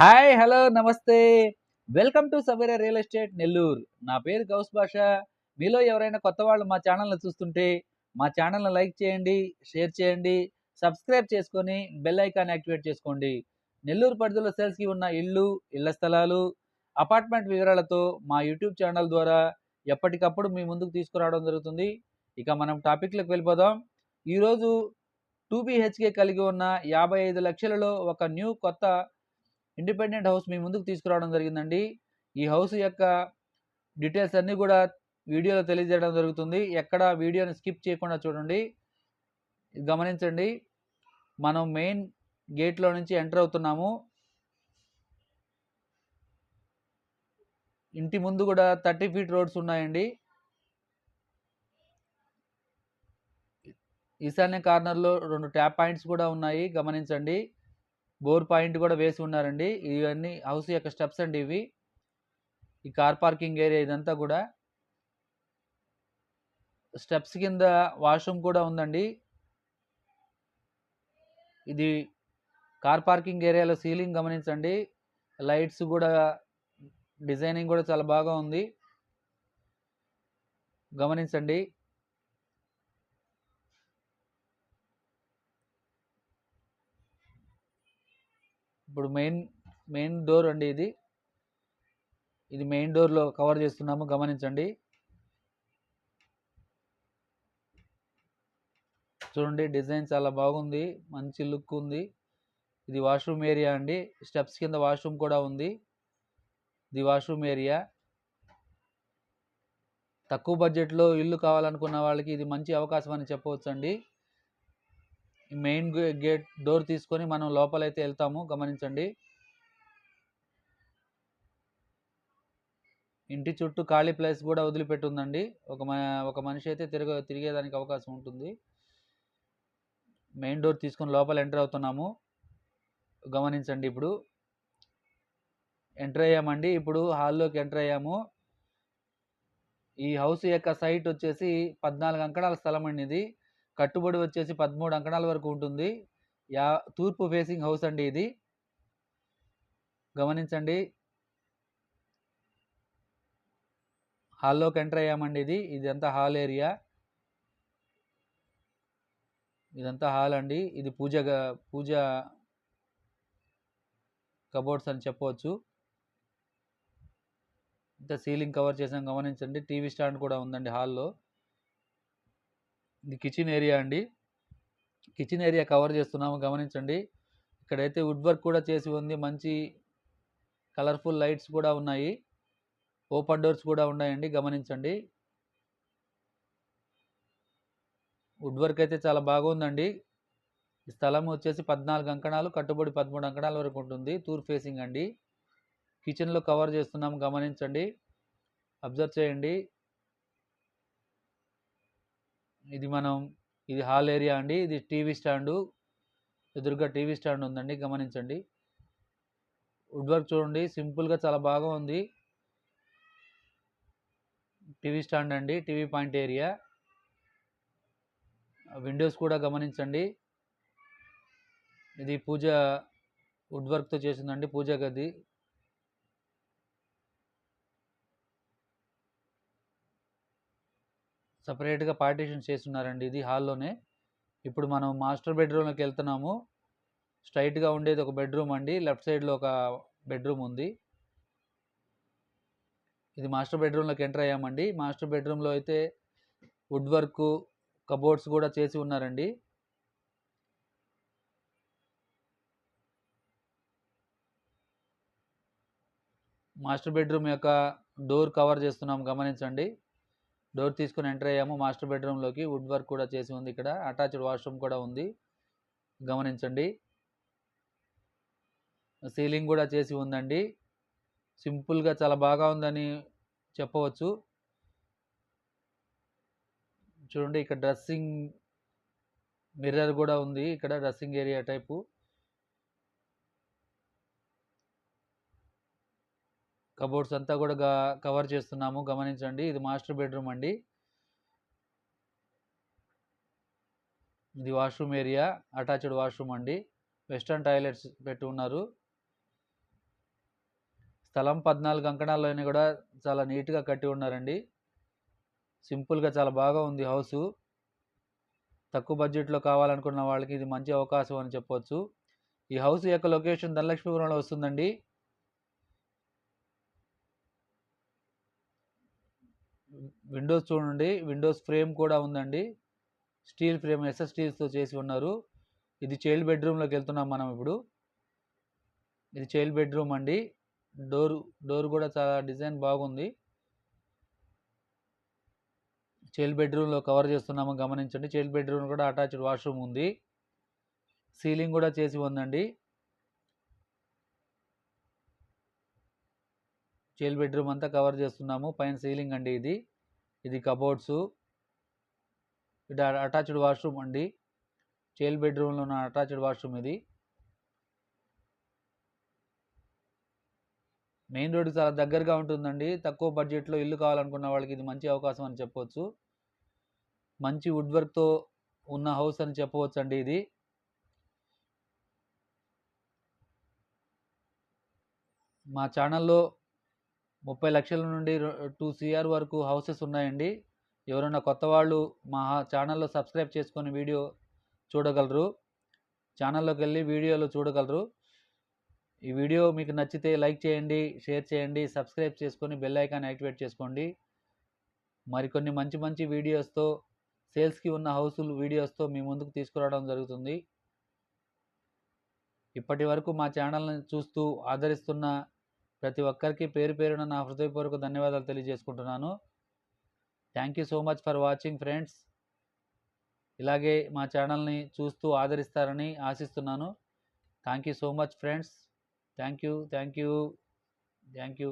Hi hello నమస్తే. Welcome to Savera real estate Nellore. నా పేరు గౌస్ భాష. మీలో ఎవరైనా కొత్త వాళ్ళు మా ఛానల్ని చూస్తుంటే మా ఛానల్ని లైక్ చేయండి షేర్ చేయండి సబ్స్క్రైబ్ చేసుకొని బెల్ ఐకాన్ యాక్టివేట్ చేసుకోండి. నెల్లూరు పరిధిలో సేల్స్కి ఉన్న ఇల్లు ఇళ్ళ స్థలాలు అపార్ట్మెంట్ వివరాలతో మా యూట్యూబ్ ఛానల్ ద్వారా ఎప్పటికప్పుడు మీ ముందుకు తీసుకురావడం జరుగుతుంది. ఇక మనం టాపిక్లకు వెళ్ళిపోదాం. ఈరోజు టూ బిహెచ్కే కలిగి ఉన్న యాభై ఐదు లక్షలలో ఒక న్యూ కొత్త ఇండిపెండెంట్ హౌస్ మీ ముందుకు తీసుకురావడం జరిగిందండి. ఈ హౌస్ యొక్క డీటెయిల్స్ అన్నీ కూడా వీడియోలో తెలియజేయడం జరుగుతుంది. ఎక్కడ వీడియోని స్కిప్ చేయకుండా చూడండి. గమనించండి. మనం మెయిన్ గేట్లో నుంచి ఎంటర్ అవుతున్నాము. ఇంటి ముందు కూడా థర్టీ ఫీట్ రోడ్స్ ఉన్నాయండి. ఈశాన్య కార్నర్లో రెండు ట్యాప్ పాయింట్స్ కూడా ఉన్నాయి. గమనించండి. బోర్ పాయింట్ కూడా వేసి ఉన్నారండి. ఇవన్నీ హౌస్ యొక్క స్టెప్స్ అండి ఇవి. ఈ కార్ పార్కింగ్ ఏరియా ఇదంతా కూడా. స్టెప్స్ కింద వాష్రూమ్ కూడా ఉందండి. ఇది కార్ పార్కింగ్ ఏరియాలో సీలింగ్ గమనించండి. లైట్స్ కూడా డిజైనింగ్ కూడా చాలా బాగా ఉంది. గమనించండి. ఇప్పుడు మెయిన్ మెయిన్ డోర్ అండి ఇది. ఇది మెయిన్ డోర్లో కవర్ చేస్తున్నాము గమనించండి. చూడండి డిజైన్ చాలా బాగుంది మంచి లుక్ ఉంది. ఇది వాష్రూమ్ ఏరియా అండి స్టెప్స్ కింద వాష్రూమ్ కూడా ఉంది. ఇది వాష్రూమ్ ఏరియా. తక్కువ బడ్జెట్లో ఇల్లు కావాలనుకున్న వాళ్ళకి ఇది మంచి అవకాశం అని చెప్పవచ్చు అండి మెయిన్ గేట్ డోర్ తీసుకొని మనం లోపలైతే వెళ్తాము. గమనించండి. ఇంటి చుట్టూ ఖాళీ ప్లేస్ కూడా వదిలిపెట్టుందండి. ఒక ఒక మనిషి అయితే తిరగ తిరిగేదానికి అవకాశం ఉంటుంది. మెయిన్ డోర్ తీసుకొని లోపల ఎంటర్ అవుతున్నాము. గమనించండి ఇప్పుడు. ఎంటర్ అయ్యామండి. ఇప్పుడు హాల్లోకి ఎంటర్ అయ్యాము. ఈ హౌస్ యొక్క సైట్ వచ్చేసి పద్నాలుగు అంకణాల స్థలం అండి ఇది. కట్టుబడి వచ్చేసి పదమూడు అంకణాల వరకు ఉంటుంది. యా తూర్పు ఫేసింగ్ హౌస్ అండి ఇది. గమనించండి. హాల్లోకి ఎంటర్ అయ్యామండి ఇది. ఇదంతా హాల్ ఏరియా. ఇదంతా హాల్ అండి. ఇది పూజ పూజ కబోర్డ్స్ అని చెప్పవచ్చు ఇంత సీలింగ్ కవర్ చేసాం గమనించండి. టీవీ స్టాండ్ కూడా ఉందండి హాల్లో. ఇది కిచెన్ ఏరియా అండి. కిచెన్ ఏరియా కవర్ చేస్తున్నాము గమనించండి. ఇక్కడైతే వుడ్ వర్క్ కూడా చేసి ఉంది మంచి కలర్ఫుల్ లైట్స్ కూడా ఉన్నాయి. ఓపెన్ డోర్స్ కూడా ఉన్నాయండి గమనించండి. వుడ్ వర్క్ అయితే చాలా బాగుందండి. ఈ స్థలం వచ్చేసి పద్నాలుగు అంకణాలు కట్టుబడి పదమూడు అంకణాల వరకు ఉంటుంది టూర్ ఫేసింగ్ అండి. కిచెన్లో కవర్ చేస్తున్నాము గమనించండి. అబ్జర్వ్ చేయండి. ఇది మనం ఇది హాల్ ఏరియా అండి. ఇది టీవీ స్టాండు. ఎదురుగా టీవీ స్టాండ్ ఉందండి గమనించండి. వుడ్ వర్క్ చూడండి సింపుల్గా చాలా బాగా ఉంది. టీవీ స్టాండ్ అండి టీవీ పాయింట్ ఏరియా. విండోస్ కూడా గమనించండి. ఇది పూజ వుడ్ వర్క్తో చేసిందండి పూజ గది. సపరేట్గా పార్టీషన్ చేస్తున్నారండి ఇది హాల్లోనే. ఇప్పుడు మనం మాస్టర్ బెడ్రూమ్లోకి వెళ్తున్నాము. స్ట్రైట్గా ఉండేది ఒక బెడ్రూమ్ అండి. లెఫ్ట్ సైడ్లో ఒక బెడ్రూమ్ ఉంది. ఇది మాస్టర్ బెడ్రూమ్లోకి ఎంటర్ అయ్యామండి. మాస్టర్ బెడ్రూమ్లో అయితే వుడ్ వర్క్ కబోర్డ్స్ కూడా చేసి ఉన్నారండి. మాస్టర్ బెడ్రూమ్ యొక్క డోర్ కవర్ చేస్తున్నాం గమనించండి. డోర్ తీసుకుని ఎంటర్ అయ్యాము. మాస్టర్ బెడ్రూమ్లోకి. వుడ్ వర్క్ కూడా చేసి ఉంది ఇక్కడ. అటాచ్డ్ వాష్రూమ్ కూడా ఉంది. గమనించండి. సీలింగ్ కూడా చేసి ఉందండి. సింపుల్గా చాలా బాగా ఉందని చెప్పవచ్చు. చూడండి ఇక్కడ డ్రెస్సింగ్ మిర్రర్ కూడా ఉంది. ఇక్కడ డ్రెస్సింగ్ ఏరియా టైపు. కబోర్డ్స్ అంతా కూడా కవర్ చేస్తున్నాము. గమనించండి. ఇది మాస్టర్ బెడ్రూమ్ అండి. ఇది వాష్రూమ్ ఏరియా. అటాచ్డ్ వాష్రూమ్ అండి. వెస్టర్న్ టాయిలెట్స్ పెట్టి ఉన్నారు. స్థలం పద్నాలుగు అంకణాల్లోనే కూడా చాలా నీట్గా కట్టి ఉన్నారండి. సింపుల్గా చాలా బాగా ఉంది హౌసు. తక్కువ బడ్జెట్లో కావాలనుకున్న వాళ్ళకి ఇది మంచి అవకాశం అని చెప్పొచ్చు. ఈ హౌస్ యొక్క లొకేషన్ ధనలక్ష్మీపురంలో వస్తుందండి. విండోస్ చూడండి. విండోస్ ఫ్రేమ్ కూడా ఉందండి. స్టీల్ ఫ్రేమ్ ఎస్ఎస్ స్టీల్స్తో చేసి ఉన్నారు. ఇది చైల్డ్ బెడ్రూమ్లోకి వెళ్తున్నాం మనం ఇప్పుడు. ఇది చైల్డ్ బెడ్రూమ్ అండి. డోర్ డోర్ కూడా చాలా డిజైన్ బాగుంది. చైల్డ్ బెడ్రూమ్లో కవర్ చేస్తున్నాము గమనించండి. చైల్డ్ బెడ్రూమ్ కూడా అటాచ్డ్ వాష్రూమ్ ఉంది. సీలింగ్ కూడా చేసి ఉందండి. చైల్డ్ బెడ్రూమ్ అంతా కవర్ చేస్తున్నాము. పైన సీలింగ్ అండి ఇది. ఇది కబోర్డ్స్. ఇది అటాచ్డ్ వాష్రూమ్ అండి. చైల్డ్ బెడ్రూమ్లో ఉన్న అటాచ్డ్ వాష్రూమ్ ఇది. మెయిన్ రోడ్కి చాలా దగ్గరగా ఉంటుందండి. తక్కువ బడ్జెట్లో ఇల్లు కావాలనుకున్న వాళ్ళకి ఇది మంచి అవకాశం అని చెప్పవచ్చు మంచి వుడ్ వర్క్తో ఉన్న హౌస్ అని చెప్పవచ్చు అండి ఇది. మా ఛానల్లో ముప్పై లక్షల నుండి టూ సిఆర్ వరకు హౌసెస్ ఉన్నాయండి. ఎవరైనా కొత్త వాళ్ళు మా ఛానల్లో సబ్స్క్రైబ్ చేసుకొని వీడియో చూడగలరు. ఛానల్లోకి వెళ్ళి వీడియోలో చూడగలరు. ఈ వీడియో మీకు నచ్చితే లైక్ చేయండి షేర్ చేయండి సబ్స్క్రైబ్ చేసుకొని బెల్ ఐకాన్ యాక్టివేట్ చేసుకోండి. మరికొన్ని మంచి మంచి వీడియోస్తో సేల్స్కి ఉన్న హౌసులు వీడియోస్తో మీ ముందుకు తీసుకురావడం జరుగుతుంది. ఇప్పటి వరకు మా ఛానల్ని చూస్తూ ఆదరిస్తున్న ప్రతి ఒక్కరికి పేరు పేరున నా హృదయపూర్వక ధన్యవాదాలు తెలియజేసుకుంటున్నాను. Thank you so much for watching friends ఇలాగే మా ఛానల్ని చూస్తూ ఆదరిస్తారని ఆశిస్తున్నాను. Thank you so much friends thank you thank you thank you